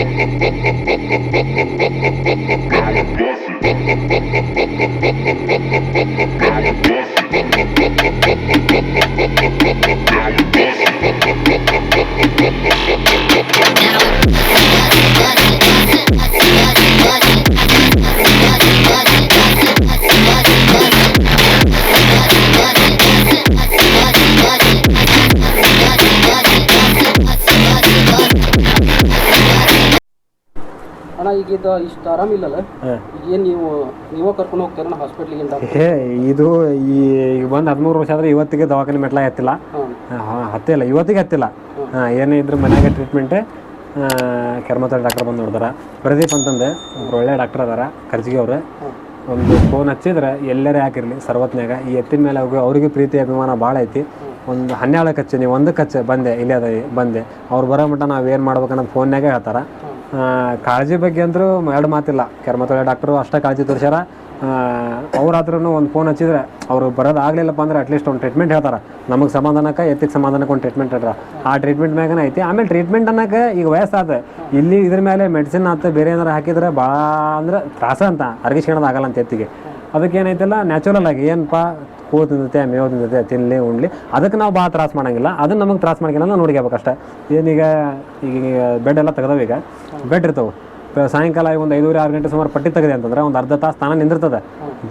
Ha ha ha ha! ಇದು ಇಷ್ಟು ಆರಾಮಿಲ್ಲಲ್ಲ ಏನು ನೀವು ನೀವೇ ಕರ್ಕೊಂಡು ಹೋಗ್ತೀರಣ್ಣ ಹಾಸ್ಪಿಟ್ಲಿಗೆ ಅಂತ ಹೇ ಇದು ಈ ಈಗ ಬಂದು ಹದಿಮೂರು ವರ್ಷ ಆದ್ರೆ ಇವತ್ತಿಗೆ ದವಾಖಾನೆ ಮೆಟ್ಲ ಹತ್ತಿಲ್ಲ ಹಾಂ. ಹತ್ತಿಲ್ಲ ಇವತ್ತಿಗೆ ಹತ್ತಿಲ್ಲ ಹಾಂ. ಏನೇ ಇದ್ರೆ ಮನ್ಯಾಗ ಟ್ರೀಟ್ಮೆಂಟ್ ಕೆರ್ಮತಳಿ ಡಾಕ್ಟರ್ ಬಂದು ನೋಡ್ತಾರ ಪ್ರದೀಪ್ ಅಂತಂದೆ ಒಬ್ರು ಒಳ್ಳೆ ಡಾಕ್ಟರ್ ಅದಾರ ಖರ್ಜಿಗೆ ಅವ್ರು. ಒಂದು ಫೋನ್ ಹಚ್ಚಿದ್ರೆ ಎಲ್ಲರೇ ಹಾಕಿರ್ಲಿ ಸರ್ವತ್ನಾಗ ಈ ಎತ್ತಿನ ಮೇಲೆ ಹೋಗಿ ಅವ್ರಿಗೆ ಪ್ರೀತಿ ಅಭಿಮಾನ ಭಾಳ ಐತಿ. ಒಂದು ಹನ್ನೆರಡು ಕಚ್ಚೆ ನೀವು ಒಂದು ಕಚ್ಚೆ ಬಂದೆ ಇಲ್ಲೇ ಅದ ಬಂದೆ. ಅವ್ರು ಬರೋ ಮಟ್ಟ ನಾವು ಏನು ಮಾಡ್ಬೇಕನ್ನೋದು ಫೋನ್ನಾಗೆ ಹೇಳ್ತಾರೆ. ಕಾಳಜಿ ಬಗ್ಗೆ ಅಂದರೂ ಎರಡು ಮಾತಿಲ್ಲ. ಕೆರಮತೊಳೆ ಡಾಕ್ಟ್ರು, ಅಷ್ಟೇ ಕಾಳಜಿ ತೋರಿಸ್ಯಾರ. ಅವ್ರಾದ್ರೂ ಒಂದು ಫೋನ್ ಹಚ್ಚಿದ್ರೆ ಅವ್ರು ಬರೋದು ಆಗಲಿಲ್ಲಪ್ಪ ಅಂದ್ರೆ ಅಟ್ಲೀಸ್ಟ್ ಒಂದು ಟ್ರೀಟ್ಮೆಂಟ್ ಹೇಳ್ತಾರೆ. ನಮಗೆ ಸಮಾಧಾನಕ್ಕೆ, ಎತ್ತಿಗೆ ಸಮಾಧಾನಕ್ಕೆ ಒಂದು ಟ್ರೀಟ್ಮೆಂಟ್ ಹೇಳ್ರ ಆ ಟ್ರೀಟ್ಮೆಂಟ್ ಮ್ಯಾಗನ ಐತಿ. ಆಮೇಲೆ ಟ್ರೀಟ್ಮೆಂಟ್ ಅನ್ನಕ್ಕೆ ಈಗ ವಯಸ್ಸಾದ, ಇಲ್ಲಿ ಇದ್ರ ಮೇಲೆ ಮೆಡಿಸಿನ್ ಆತ ಬೇರೆ ಏನಾರು ಹಾಕಿದ್ರೆ ಭಾಳ ಅಂದ್ರೆ ತ್ರಾಸ ಅಂತ ಅರ್ಗಿಸ್ಕೊಳೋದು ಆಗಲ್ಲ ಅಂತ ಎತ್ತಿಗೆ. ಅದಕ್ಕೆ ಏನೈತಲ್ಲ ನ್ಯಾಚುರಲ್ ಆಗಿ ಏನಪ್ಪ ಹೂ ತಿಂದತೆ ಮೇವು ತಿಂದತೆ ತಿನ್ನಲಿ ಉಣ್ಲಿ. ಅದಕ್ಕೆ ನಾವು ಭಾಳ ತ್ರಾಸ ಮಾಡಂಗಿಲ್ಲ. ಅದನ್ನ ನಮಗೆ ತ್ರಾಸ ಮಾಡಂಗಿಲ್ಲ ನಾವು ನೋಡ್ಕೋಬೇಕು ಅಷ್ಟೇ. ಏನೀಗ ಈಗ ಬೆಡ್ ಎಲ್ಲ ತೆಗ್ದವ ಈಗ. ಬೆಡ್ ಇರ್ತವೆ. ಸಾಯಂಕಾಲ ಒಂದು ಐದೂವರೆ, ಆರು ಗಂಟೆ ಸುಮಾರು ಪಟ್ಟಿ ತೆಗೆದೆ ಅಂತಂದ್ರೆ ಒಂದು ಅರ್ಧ ತಾಸು ತಾನ ನಿಂದಿರ್ತದೆ.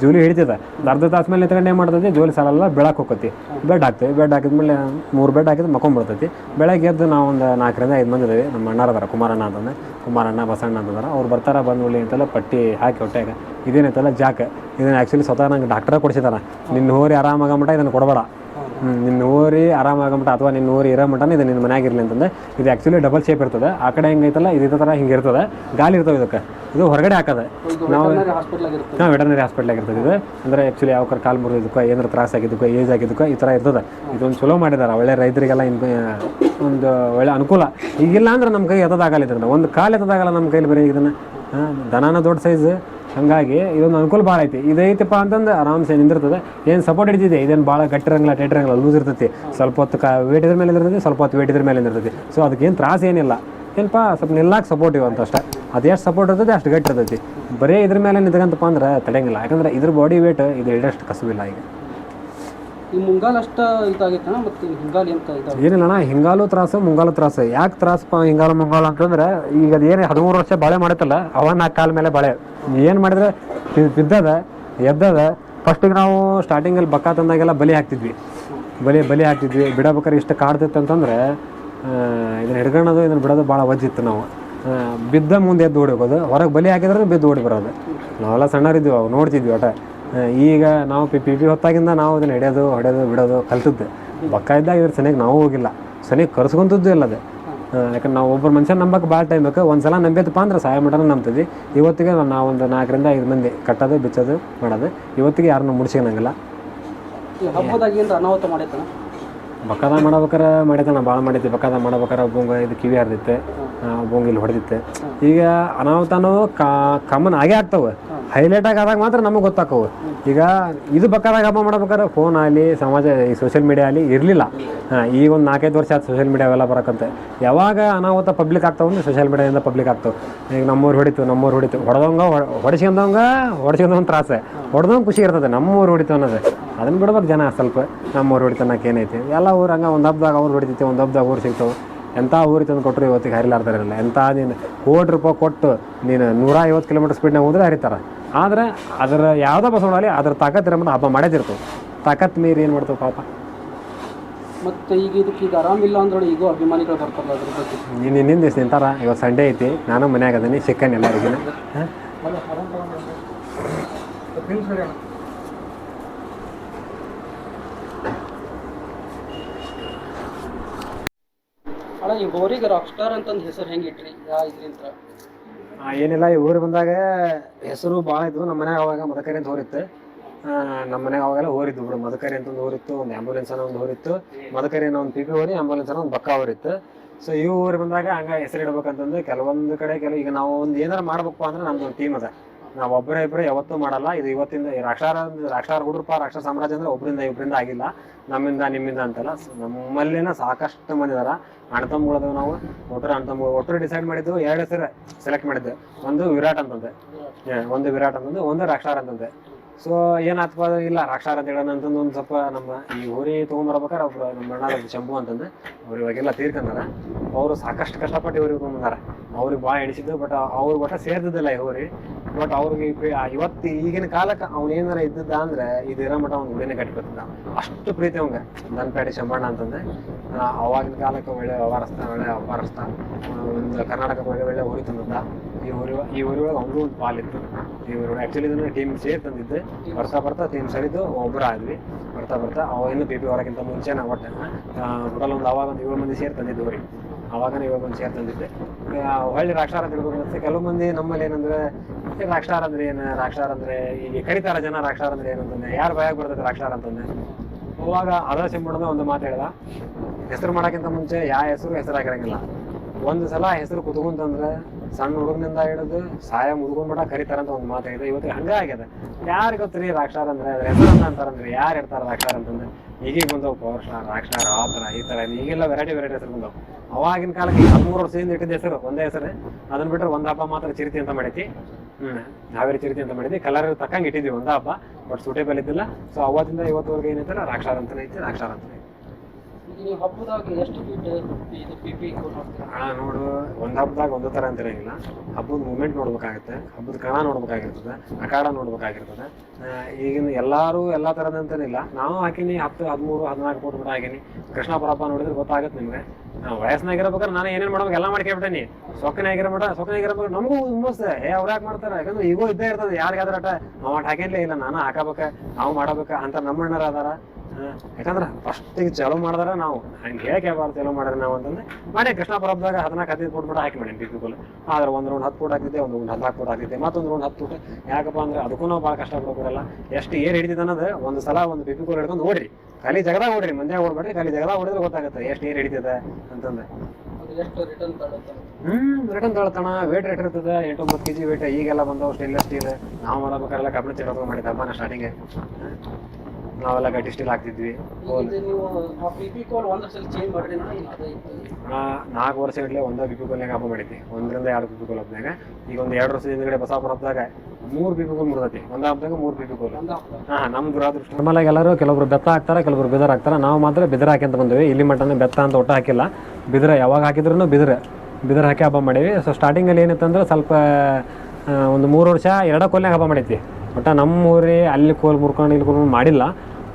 ಜೂಲಿ ಹಿಡಿತದೆ. ಅರ್ಧ ತಾಸು ಮೇಲೆ ನಿಂತ್ಕೊಂಡು ಏನು ಮಾಡ್ತೈತಿ? ಜೋಲಿ ಸಾಲೆಲ್ಲ ಬೆಳಕ್ಕೆ ಹೋಗ್ತೈತಿ ಬೆಡ್ ಹಾಕ್ತೀವಿ. ಬೆಡ್ ಹಾಕಿದ್ಮೇಲೆ ಮೂರು ಬೆಡ್ ಹಾಕಿದ್ರೆ ಮಕ್ಕೊಂಬಿಡ್ತೈತಿ ಬೆಳಗ್ಗೆ ಎದ್ದು ನಾವು ಒಂದು ನಾಲ್ಕರಿಂದ ಐದು ಮಂದಿ ಇದ್ದೀವಿ ನಮ್ಮ ಅಣ್ಣಾರದಾರ ಕುಮಾರಣ್ಣ ಅಂತಂದ್ರೆ. ಕುಮಾರಣ್ಣ, ಬಸಣ್ಣ ಅಂತಂದಾರ. ಅವ್ರು ಬರ್ತಾರ ಬಂದ್ಬಿಡಿ ಅಂತೆಲ್ಲ ಪಟ್ಟಿ ಹಾಕಿ ಹೊಟ್ಟೆಗೆ ಇದೇನೈತಲ್ಲ ಜಾಕ್? ಇದನ್ನ ಆ್ಯಕ್ಚುಲಿ ಸ್ವತಃ ನಂಗೆ ಡಾಕ್ಟ್ರೇ ಕೊಡಿಸಿದಾನ. ನಿನ್ನ ಹೋರಿ ಆರಾಮಾಗ ಮಟ್ಟ ಇದನ್ನು ಕೊಡಬೇಡ. ಹ್ಮ್, ನಿನ್ನ ಊರಿ ಆರಾಮಾಗ ಮಟ್ಟ ಅಥವಾ ನಿನ್ನ ಊರಿ ಇರೋ ಮಟನ ಇದು ನಿನ್ನ ಮನೆಯಾಗಿರಲಿ ಇರಲಿ ಅಂತಂದ್ರೆ ಇದು ಆ್ಯಕ್ಚುಲಿ ಡಬಲ್ ಶೇಪ್ ಇರ್ತದೆ. ಆ ಕಡೆ ಹೆಂಗೈತಲ್ಲ ಇದು ಥರ ಹಿಂಗೆ ಇರ್ತದೆ. ಗಾಲಿ ಇರ್ತವೆ ಇದಕ್ಕೆ. ಇದು ಹೊರಗಡೆ ಹಾಕದೆ. ನಾವು ಹಾಂ ವೆಟರ್ನರಿ ಹಾಸ್ಪಿಟ್ಲಾಗ ಇರ್ತದೆ ಇದು. ಅಂದರೆ ಆ್ಯಕ್ಚುಲಿ ಯಾವ ಕಡೆ ಕಾಲು ಮುರಿದಕ್ಕೋ ಏನಾರು ತ್ರಾಸ ಆಗಿದ್ದಕ್ಕೋ ಏಜ್ ಆಗಿದ್ದಕ್ಕೋ ಈ ಥರ ಇರ್ತದೆ. ಇದೊಂದು ಚಲೋ ಮಾಡಿದಾರೆ. ಒಳ್ಳೆ ರೈತರಿಗೆಲ್ಲ ಇನ್ ಒಂದು ಒಳ್ಳೆ ಅನುಕೂಲ. ಈಗಿಲ್ಲ ಅಂದ್ರೆ ನಮ್ಮ ಕೈ ಎತ್ತದಾಗಲ್ಲ ಇದನ್ನ ಒಂದು ಕಾಲು ಎತ್ತದಾಗಲ್ಲ ನಮ್ಮ ಕೈಲಿ ಬರೀ ಇದನ್ನು. ಹಾಂ ದನಾನ ದೊಡ್ಡ ಸೈಜ್ ಹಂಗಾಗಿ ಇದೊಂದು ಅನುಕೂಲ ಭಾಳ ಐತಿ. ಇದೈತಪ್ಪ ಅಂತಂದು ಆರಾಮ್ಸೆ ನಿಂದಿರ್ತದೆ. ಏನು ಸಪೋರ್ಟ್ ಹಿಡಿದಿದೆ? ಇದೇನು ಭಾಳ ಗಟ್ಟಿರಂಗಿಲ್ಲ ಟೈಟ್ರಂಗಿಲ್ಲ ಲೂಸ್ ಇರ್ತೈತಿ. ಸ್ವಲ್ಪ ಹೊತ್ತು ಕ ವೇಟ್ ಇದ್ರ ಮೇಲೆ ಇರ್ತೈತಿ, ಸ್ವಲ್ಪ ಹೊತ್ತು ವೇಟ್ ಇದ್ರ ಮೇಲೆ ಇರ್ತೈತಿ. ಸೊ ಅದಕ್ಕೇನು ತ್ರಾಸ ಏನಿಲ್ಲ. ಏನಪ್ಪ, ಸ್ವಲ್ಪ ನಿಲ್ಲಕ್ಕೆ ಸಪೋರ್ಟಿವ್ ಅಂತ ಅಷ್ಟೇ. ಅದು ಎಷ್ಟು ಸಪೋರ್ಟ್ ಇರ್ತೈತಿ, ಅಷ್ಟು ಗಟ್ಟಿ ಇರ್ತೈತಿ. ಬರೀ ಇದ್ರ ಮೇಲೆ ನಿಂತ್ಕಂತಪ್ಪ ಅಂದ್ರೆ ತಡೆಯಂಗಿಲ್ಲ. ಯಾಕಂದ್ರೆ ಇದ್ರ ಬಾಡಿ ವೇಟ್ ಇದು ಎಲ್ಲಷ್ಟು ಕಸುಬಿಲ್ಲ ಈಗ. ಈ ಮುಂಗಾಲ್ ಅಷ್ಟ ಇದಾಗೈತಣ ಮತ್ತೆ ಹಿಂಗಾಲ್ ಎಂತ ಇದಾವೆ? ಏನಿಲ್ಲ ಅಣ್ಣ ಹಿಂಗಾಲು ತ್ರಾಸು ಮುಂಗಾಲು ತ್ರಾಸು. ಯಾಕೆ ತ್ರಾಸಪ್ಪ ಹಿಂಗಾಲು ಮುಂಗಾಲ ಅಂತಂದ್ರೆ ಈಗ ಅದೇನು ಹದಿಮೂರು ವರ್ಷ ಬಾಳೆ ಮಾಡತ್ತಲ್ಲ ಅವ ನಾಲ್ಕು ಕಾಲ ಮೇಲೆ ಬಾಳೆ. ಏನು ಮಾಡಿದ್ರೆ ಬಿದ್ದದ ಎದ್ದದ ಫಸ್ಟಿಗೆ ನಾವು ಸ್ಟಾರ್ಟಿಂಗಲ್ಲಿ ಬಕ್ಕ ತಂದಾಗೆಲ್ಲ ಬಲಿ ಹಾಕ್ತಿದ್ವಿ. ಬಲಿ ಬಲಿ ಹಾಕ್ತಿದ್ವಿ. ಬಿಡಬೇಕಾದ್ರೆ ಇಷ್ಟು ಕಾಡ್ತಿತ್ತು ಅಂತಂದ್ರೆ ಇದನ್ನ ಹಿಡ್ಕೊಳ್ಳೋದು ಇದನ್ನ ಬಿಡೋದು ಭಾಳ ವಜ್ಜಿತ್ತು ನಾವು. ಬಿದ್ದ ಮುಂದೆ ಎದ್ದು ಓಡಿ ಹೊರಗೆ ಬಲಿ ಹಾಕಿದ್ರೆ ಬಿದ್ದು ಓಡಿ ಬರೋದು. ನಾವೆಲ್ಲ ಸಣ್ಣರಿದ್ದೀವಿ ಅವು ನೋಡ್ತಿದ್ವಿ ಒಟ ಆ, ಈಗ ನಾವು ಪಿ ಪಿ ಪಿ ಹೊತ್ತಾಗಿಂದ ನಾವು ಅದನ್ನು ಹಿಡಿಯೋದು ಹೊಡೆಯೋದು ಬಿಡೋದು ಕಲ್ತದ್ದು. ಬಕ್ಕ ಇದ್ದಾಗ ಇದ್ರ ಸನಿಗೆ ನಾವು ಹೋಗಿಲ್ಲ. ಸನಿಗೆ ಕರ್ಸ್ಕೊಂತದ್ದು ಇಲ್ಲ ಅದು. ಯಾಕಂದ್ರೆ ನಾವು ಒಬ್ಬರು ಮನುಷ್ಯ ನಂಬಕ್ಕೆ ಭಾಳ ಟೈಮ್ ಬೇಕು. ಒಂದು ಸಲ ನಂಬಿದಪ್ಪ ಅಂದ್ರೆ ಸಹಾಯ ಮಾಡೋಣ ನಂಬ್ತಿದ್ವಿ. ಇವತ್ತಿಗೆ ನಾವು ಒಂದು ನಾಲ್ಕರಿಂದ ಐದು ಮಂದಿ ಕಟ್ಟೋದು ಬಿಚ್ಚೋದು ಮಾಡೋದು. ಇವತ್ತಿಗೆ ಯಾರನ್ನೂ ಮುಡ್ಸ್ಕೊಳಂಗಿಲ್ಲ ಅನಾಹುತ ಮಾಡೈತಣ್ಣ ಬಕ್ಕದ ಮಾಡ್ಬೇಕಾರೆ ಭಾಳ ಮಾಡೈತಿ ಬಕ್ಕದ ಮಾಡ್ಬೇಕಾರೆ ಒಬ್ಬೊಂಗ ಇದು ಕಿವಿ ಹರಿದಿತ್ತೆ ಒಬ್ಬಂಗ ಇಲ್ಲಿ ಹೊಡೆದಿತ್ತೆ. ಈಗ ಅನಾಹುತನೂ ಕಾಮನ್ ಆಗೇ ಆಗ್ತಾವೆ. ಹೈಲೈಟ್ ಆಗಿ ಆದಾಗ ಮಾತ್ರ ನಮಗೆ ಗೊತ್ತಾಕವು ಈಗ ಇದು ಬೇಕಾದಾಗ ಹಬ್ಬ ಮಾಡ್ಬೇಕಾದ್ರೆ ಫೋನ್ ಆಗಲಿ ಸಮಾಜ, ಈ ಸೋಷಿಯಲ್ ಮೀಡಿಯಾ ಆಗಲಿ ಇರಲಿಲ್ಲ. ಈಗ ಒಂದು ನಾಲ್ಕೈದು ವರ್ಷ ಆಯ್ತು ಸೋಷಿಯಲ್ ಮೀಡಿಯಾ ಅವೆಲ್ಲ ಬರೋಕ್ಕಂತೆ ಯಾವಾಗ ಅನಾಹುತ ಪಬ್ಲಿಕ್ ಆಗ್ತಾವೆ ಅಂದರೆ ಸೋಷಿಯಲ್ ಮೀಡಿಯಾದಿಂದ ಪಬ್ಲಿಕ್ ಆಗ್ತಾವೆ. ಈಗ ನಮ್ಮೂರು ಹೊಡಿತು ನಮ್ಮೂರು ಹೊಡಿತು. ಹೊಡೆದವಂಗ ಹೊಡಿಸ್ಕೊಂಡವಂಗ ಹೊಡಿಸ್ಕೊಂಡವನ್ ತ್ರಾಸೆ. ಹೊಡೆದವಂಗ ಖುಷಿ ಇರ್ತದೆ, ನಮ್ಮೂರು ಹೊಡಿತು ಅನ್ನೋದು. ಅದನ್ನು ಬಿಡ್ಬೇಕು ಜನ ಸ್ವಲ್ಪ. ನಮ್ಮೂರು ಹೊಡಿತನಕ್ಕೆ ಏನೈತಿ? ಎಲ್ಲ ಊರು ಹಂಗೆ ಒಂದು ಹಬ್ದಾಗ ಅವ್ರು ಹೊಡಿತೈತಿ, ಒಂದು ಹಬ್ದಾಗ ಊರು ಸಿಗ್ತವೆ. ಎಂಥ ಊರಿ ತಂದು ಕೊಟ್ಟರು ಇವತ್ತಿಗೆ ಹರಿಲಾರ್ದಾರಿಲ್ಲ ಎಂಥ ನೀನು ಕೋಟಿ ರೂಪಾಯಿ ಕೊಟ್ಟು ನೀನು ನೂರ ಐವತ್ತು ಕಿಲೋಮೀಟರ್ ಸ್ಪೀಡ್ನಾಗ ಹೋದ್ರೆ ಹರಿತಾರೆ. ಆದರೆ ಅದರ ಯಾವುದೋ ಬಸವನಲ್ಲಿ ಅದರ ತಾಕತ್ ಇರಮ್ಮ ಹಬ್ಬ ಮಾಡೇದಿರ್ತವೆ ತಾಕತ್ ಮೀರಿ ಏನು ಮಾಡ್ತವೆ ಪಾಪ. ಮತ್ತು ಈಗ ಇದಕ್ಕೆ ಈಗ ಆರಾಮಿಲ್ಲ ಅಂದ್ರೆ ಈಗ ಅಭಿಮಾನಿಗಳು ಬರ್ತಾರಲ್ಲ ಅದ್ರ ಬಗ್ಗೆ. ನೀನು ಇನ್ನಿಂದ ದಿವಸ ನಿಂತಾರ. ಇವತ್ತು ಸಂಡೇ ಐತಿ. ನಾನು ಮನ್ಯಾಗ ಅದೀನಿ ಸಿಕ್ಕನ್ ಎಲ್ಲರಿಗಿನ ಅಣ್ಣ ಈ ಹೋರಿಗೆ ರಾಕ್ ಸ್ಟಾರ್ ಅಂತಂದು ಹೆಸರು ಹೆಂಗೆ ಇಟ್ರಿ? ಯಾ ಇದ್ರಿಂತ ಆ, ಏನಿಲ್ಲ, ಈ ಊರಿಗೆ ಬಂದಾಗ ಹೆಸರು ಭಾಳ ಇದ್ವು. ನಮ್ಮ ಮನ್ಯಾಗ ಅವಾಗ ಮದಕರಿ ಅಂತ ಹೋರಿತ್ತು ನಮ್ಮ ಮನ್ಯಾಗ ಅವಾಗೆಲ್ಲ ಹೋರಿದ್ದು ಬಿಡು. ಮದಕರಿ ಅಂತ ಒಂದು ಹೋರಿತ್ತು ಒಂದು ಆಂಬುಲೆನ್ಸ್ ಅನ್ನೋ ಒಂದು ಹೋರಿತ್ತು ಮದಕರಿ ಅನ್ನೋ ಒಂದು ಪಿ ಪಿ ಹೋರಿ ಆಂಬುಲೆನ್ಸ್ ಅನ್ನೋ ಒಂದು ಬಕ್ಕ ಹೋರಿತ್ತು ಸೊ ಈ ಊರಿಗೆ ಬಂದಾಗ ಹಂಗ ಹೆಸರು ಇಡ್ಬೇಕಂತಂದು ಕೆಲವೊಂದು ಕಡೆ, ಕೆಲವು ಈಗ ನಾವು ಒಂದು ಏನಾರು ಮಾಡ್ಬೇಕು ಅಂದ್ರೆ ನಮ್ದು ಒಂದು ಟೀಮ್ ಅದ. ನಾವು ಒಬ್ಬರೇ ಇಬ್ಬರೇ ಯಾವತ್ತೂ ಮಾಡಲ್ಲ. ಇದು ಇವತ್ತಿಂದ ರಾಕ್ಷಾರ ರಾಕ್ಷಾರ ಹುಡುಗರಪ್ಪ ರಾಕ್ಷಸ ಸಾಮ್ರಾಜ್ಯ ಅಂದ್ರೆ ಒಬ್ಬರಿಂದ ಇಬ್ಬರಿಂದ ಆಗಿಲ್ಲ. ನಮ್ಮಿಂದ, ನಿಮ್ಮಿಂದ ಅಂತಲ್ಲ. ನಮ್ಮಲ್ಲಿನ ಸಾಕಷ್ಟು ಮಂದಿ ಇದಾರ. ಅಣ್ತಮ್ಮಗಳದವು ನಾವು. ಒಟ್ಟರು ಅಣ್ತಮ್ಮ ಒಟ್ಟರು ಡಿಸೈಡ್ ಮಾಡಿದ್ದು ಎರಡು ಹೆಸರು ಸೆಲೆಕ್ಟ್ ಮಾಡಿದ್ದೆ. ಒಂದು ವಿರಾಟ್ ಅಂತಂದೆ. ಒಂದು ವಿರಾಟ್ ಅಂತಂದು, ಒಂದು ರಾಕ್ಷಾರ ಅಂತಂದೆ. ಸೊ ಏನಾತ್ಪ ಇಲ್ಲ, ರಾಕ್ಷಾರ ಅಂತ ಹೇಳೋಣ ಅಂತಂದು ಒಂದು ಸ್ವಲ್ಪ ನಮ್ಮ ಈ ಊರಿ ತೊಗೊಂಡ್ಬರ್ಬೇಕಾರೆ ಒಬ್ರು ನಮ್ಮ ಅಣ್ಣ ಶಂಭು ಅಂತಂದು. ಅವ್ರು ಇವಾಗೆಲ್ಲ ತೀರ್ಕಂದಾರ ಅವರು ಸಾಕಷ್ಟು ಕಷ್ಟಪಟ್ಟು ಇವ್ರಿಗೆ ಬಂದಾರ. ಅವ್ರಿಗೆ ಬಾ ಎಣಿಸಿದ್ದು ಬಟ್ ಅವ್ರು ಬಟ್ಟ ಸೇರ್ದಿದ್ದಿಲ್ಲ ಈ ಹೋರಿ ಬಟ್ ಅವ್ರಿಗೆ ಇವತ್ತು ಈಗಿನ ಕಾಲಕ್ಕೆ ಅವ್ನು ಏನಾರ ಇದ್ದಿದ್ದ ಅಂದ್ರೆ ಇದು ಇರೋ ಮಟ್ಟ ಅವ್ನು ಇದನ್ನೇ ಕಟ್ಕೊತಿದ್ದ ಅಷ್ಟು ಪ್ರೀತಿ ಅವಂಗ ದನ್ಪೇಟೆ ಶಂಬಣ್ಣ ಅಂತಂದ್ರೆ ಅವಾಗಿನ ಕಾಲಕ್ಕೆ ಒಳ್ಳೆ ವ್ಯವಹಾರಸ್ಥ ಒಳ್ಳೆ ವ್ಯವಹಾರಸ್ಥ. ಒಂದು ಕರ್ನಾಟಕ ಒಳ್ಳೆ ಒಳ್ಳೆ ಊರಿ ತಂದಿದ್ದ. ಈ ಊರಿ ಈ ಊರಿ ಒಳಗೆ ಅವ್ನಿಗೂ ಒಂದು ಪಾಲಿತ್ತು. ಈ ಊರಿ ಆ್ಯಕ್ಚುಲಿ ಇದನ್ನ ಟೀಮ್ ಸೇರಿ ತಂದಿದ್ದೆ. ಬರ್ತಾ ಬರ್ತಾ ಟೀಮ್ ಸರಿದು ಒಬ್ಬರ ಆದ್ವಿ. ಬರ್ತಾ ಬರ್ತಾ ಅವ ಇನ್ನು ಬಿ ಪಿ ಹೊರಗಿಂತ ಮುಂಚೆ ನಾವು ಒಟ್ಟೆ ಟೋಟಲ್ ಒಂದು ಅವಾಗ ಒಂದು ಏಳು ಮಂದಿ ಸೇರಿ ತಂದಿದ್ದು ಅವಾಗ ಇವಾಗ ಒಂದು ಸೇರಿ ತಂದಿದ್ದೆ. ಹೊಳ್ಳಿ ರಾಕ್ಷಾರ ಅಂತ ಹೇಳ್ಬೇಕು ಅನ್ಸುತ್ತೆ. ಕೆಲವು ಮಂದಿ ನಮ್ಮಲ್ಲಿ ಏನಂದ್ರೆ ರಾಕ್ಷಾರ ಅಂದ್ರೆ ಏನು? ರಾಕ್ಷಾರ ಅಂದ್ರೆ ಈಗ ಕರಿತಾರ ಜನ ರಾಕ್ಷಾರ ಅಂದ್ರೆ ಏನಂತಂದ್ರೆ ಯಾರು ಭಯ ಬರ್ತದೆ ರಾಕ್ಷಾರ ಅಂತಂದ್ರೆ ಅವಾಗ ಅದ ಸಿಂಬಡದ ಒಂದು ಮಾತು ಹೇಳ್ದ. ಹೆಸರು ಮಾಡೋಕ್ಕಿಂತ ಮುಂಚೆ ಯಾವ ಹೆಸರು ಹೆಸರು ಹಾಕಿರಂಗಿಲ್ಲ. ಒಂದು ಸಲ ಹೆಸರು ಕುತ್ಕೊಂತಂದ್ರೆ ಸಣ್ಣ ಹುಡುಗನಿಂದ ಹಿಡಿದು ಸಾಯ ಕರಿತಾರ ಅಂತ ಒಂದು ಮಾತು ಇದೆ ಇವತ್ತು ಹಂಗ ಆಗ್ಯದ. ಯಾರು ಗೊತ್ತ್ರಿ ರಾಕ್ಷಾರ ಅಂದ್ರೆ, ಅದ್ರ ಹೆಸರು ಅಂತ ಅಂತಾರಂದ್ರೆ ಯಾರು ಇರ್ತಾರ ರಾಕ್ಷಾರ ಅಂತಂದ್ರೆ? ಈಗೀಗ ಬಂದವು ಪವರ್ ಸ್ಟಾರ್ ರಾಕ್ಷಾರ ಆ ಥರ ಈ ಥರ ಈಗೆಲ್ಲ ವೆರೈಟಿ ವೆರೈಟಿ ಹೆಸರು ಬಂದವು. ಅವಾಗಿನ ಕಾಲಕ್ಕೆ ಹದಿಮೂರು ವರ್ಷದಿಂದ ಇಟ್ಟಿದ್ದ ಹೆಸರು, ಒಂದೇ ಹೆಸರು. ಅದನ್ನ ಬಿಟ್ಟರೆ ಒಂದು ಹಬ್ಬ ಮಾತ್ರ ಚಿರಿತಿ ಅಂತ ಮಾಡೈತಿ ಹ್ಮ್, ಹಾವೇರಿ ಚಿರಿತಿ ಅಂತ ಮಾಡಿದ್ವಿ. ಕಲರ್ ತಕ್ಕಂಗೆ ಇಟ್ಟಿದ್ವಿ ಒಂದು ಹಬ್ಬ ಬಟ್ ಸೂಟೇಬಲ್ ಇದ್ದಿಲ್ಲ. ಸೊ ಅವತ್ತಿಂದ ಇವತ್ತುವರೆಗೆ ಏನೈತಲ್ಲ ರಾಕ್ಷಾರ ಅಂತಾನೆ ಐತಿ ರಾಕ್ಷಾರ ಅಂತ ಈಗ ನೀವು ಹಬ್ಬದಾಗ ನೋಡು, ಒಂದು ಹಬ್ಬದಾಗ ಒಂದು ಥರ ಅಂತಿರಂಗಿಲ್ಲ ಹಬ್ಬದ ಮೂಮೆಂಟ್ ನೋಡ್ಬೇಕಾಗತ್ತೆ, ಹಬ್ಬದ ಕಣ ನೋಡ್ಬೇಕಾಗಿರ್ತದೆ, ಅಖಾಡ ನೋಡ್ಬೇಕಾಗಿರ್ತದೆ. ಈಗಿನ ಎಲ್ಲರೂ ಎಲ್ಲ ಥರದಂತನಿಲ್ಲ ನಾವು ಹಾಕಿನಿ, ಹತ್ತು, ಹದಿಮೂರು, ಹದಿನಾಲ್ಕು ಕೋಟಿ ಬಿಟ್ಟು ಹಾಕಿನಿ. ಕೃಷ್ಣಪುರಪ್ಪ ನೋಡಿದ್ರೆ ಗೊತ್ತಾಗುತ್ತೆ ನಿಮಗೆ. ವಯಸ್ಸಿನಾಗಿರ್ಬೇಕಾದ್ರೆ ನಾನು ಏನೇನು ಮಾಡ್ಬೇಕು ಎಲ್ಲ ಮಾಡ್ಕೊಂಬಿಟ್ಟೇನಿ. ಸೊಕ್ಕನೆ ಆಗಿರಬೇಡ ಸೊಕ್ಕನಾಗಿರ್ಬೇಕು ನಮಗೂ ಹುಮ್ಮಸ್ ಏ, ಅವ್ರು ಯಾಕೆ ಮಾಡ್ತಾರೆ? ಯಾಕಂದ್ರೆ ಈಗೋ ಇದ್ದೇ ಇರ್ತದೆ. ಯಾರಿಗಾದ್ರ ಅಟ ನಾವು ಹಾಕಿರ್ಲೇ ಇಲ್ಲ. ನಾನು ಹಾಕಬೇಕ, ನಾವು ಮಾಡಬೇಕ ಅಂತ ನಮ್ಮಣ್ಣರ ಅದಾರ ಯಾಕಂದ್ರೆ ಫಸ್ಟಿಗೆ ಚಲೋ ಮಾಡಿದ್ರೆ ನಾವು. ಹಂಗೆ ಹೇಳಕ್ಕೆ ಬಾರ್ದು ಚಲೋ ಮಾಡಿದ್ರೆ ನಾವು ಅಂತಂದ್ರೆ ಮಾಡಿ ಕೃಷ್ಣ ಪರಬ್ದಾಗ ಹದಿನಾಲ್ಕು ಹದಿನೈದು ಫೋಟ್ ಬಿಟ್ಟು ಹಾಕಿ ಮಾಡಿ ಪಿ ಪಿ ಆದ್ರೆ ಒಂದು ರೌಂಡ್ ಹತ್ತು ಫೋಟ್ ಹಾಕಿದ್ದೆ ಒಂದು ರೌಂಡ್ ಹದಿನಾಲ್ಕು ಫೋಟ್ ಹಾಕಿದ್ದೆ. ಮತ್ತೊಂದು ರೌಂಡ್ ಹತ್ತು ಫೋಟ. ಯಾಕಪ್ಪ ಅಂದ್ರೆ ಅದಕ್ಕೂ ನಾವು ಭಾಳ ಕಷ್ಟ ಪಡ್ಕೊಡಲ್ಲ ಎಷ್ಟು ಏರ್ ಹಿಡಿದಿದೆ ಅನ್ನೋದು ಒಂದು ಸಲ ಒಂದು ಕೋಲ್ ಹಿಡ್ಕೊಂಡು ಓಡ್ರಿ. ಖಾಲಿ ಜಗದಾಗ ಓಡ್ರಿ ಮಂದ್ಯಾಗ ಓಡ್ಬೇಡ್ರಿ? ಖಾಲಿ ಜಗದಾಗ ಓಡಿದ್ರೆ ಗೊತ್ತಾಗುತ್ತೆ. ಎಷ್ಟು ಏರ್ ಹಿಡಿತದೆ ಅಂತಂದ್ರೆ. ಹ್ಮ್ ರಿಟರ್ನ್ ತಗೊಳ್ತಾನ ವೇಟ್ ರೇಟ್ ಇರ್ತದೆ. ಎಂಟು ಒಂಬತ್ತು ಕೆಜಿ ವೇಟ್ ಈಗೆಲ್ಲ ಬಂದವು ಸ್ಟೇನ್ಲೆಸ್ ಸ್ಟೀಲ್ ನಾವು ಮಾಡಬೇಕಾರೆಲ್ಲ ಕಬ್ಬಿಣ ಚಿಕ್ಕ ಮಾಡಿದ್ದೆ ಹಬ್ಬನ ಸ್ಟಾರ್ಟಿಂಗ್ ನಾವೆಲ್ಲ ಗಟ್ಟಿ ಸ್ಟಿಲ್ ಹಾಕ್ತಿದ್ವಿ ಕೋಲ್ ನಾಲ್ಕು ವರ್ಷ ಇಡ್ಲಿ ಒಂದೇ ಬಿ ಪಿ ಕೋಲ್ನಾಗ ಹಬ್ಬ ಮಾಡಿದ್ವಿ. ಒಂದರಿಂದ ಎರಡು ಬಿ ಪಿ ಕೋಲ್ ಹಬ್ಬದಾಗ. ಈಗ ಒಂದು ಎರಡು ವರ್ಷದ ಹಿಂದ್ಗಡೆ ಬಸಾಪುರ ಹಬ್ಬದಾಗ ಮೂರು ಬಿ ಪಿ ಕೋಲ್ ಮುರಿದೈತಿ ಒಂದು ಹಬ್ಬದಾಗ ಮೂರು ಬಿ ಪಿ ಕೋಲ್ ಹಾ ನಮ್ ದುರಾದೃಷ್ಟ. ನಾರ್ಮಲ್ ಆಗಿ ಎಲ್ಲರೂ ಕೆಲವರು ಬೆತ್ತ ಹಾಕ್ತಾರೆ ಕೆಲವರು ಬಿದರ್ ಹಾಕ್ತಾರೆ. ನಾವು ಮಾತ್ರ ಬಿದರ್ ಹಾಕಿ ಅಂತ ಬಂದ್ವಿ. ಇಲ್ಲಿ ಮಟನೇ ಬೆತ್ತ ಅಂತ ಒಟ್ಟು ಹಾಕಿಲ್ಲ. ಬಿದಿರ ಯಾವಾಗ ಹಾಕಿದ್ರು ಬಿದಿರ. ಬಿದಿರ ಹಾಕಿ ಹಬ್ಬ ಮಾಡೀವಿ ಸೊ ಸ್ಟಾರ್ಟಿಂಗಲ್ಲಿ ಏನಿತ್ತು ಅಂದ್ರೆ ಸ್ವಲ್ಪ ಒಂದು ಮೂರು ವರ್ಷ ಎರಡ ಕೋಲ್ನಾಗ ಹಬ್ಬ ಮಾಡಿದ್ವಿ. ಒಟ್ಟು ನಮ್ಮ ಊರಿ ಅಲ್ಲಿ ಕೋಲ್ ಮುರ್ಕೊಂಡು ಇಲ್ಲಿ ಕೋಲ್ ಮಾಡಿಲ್ಲ.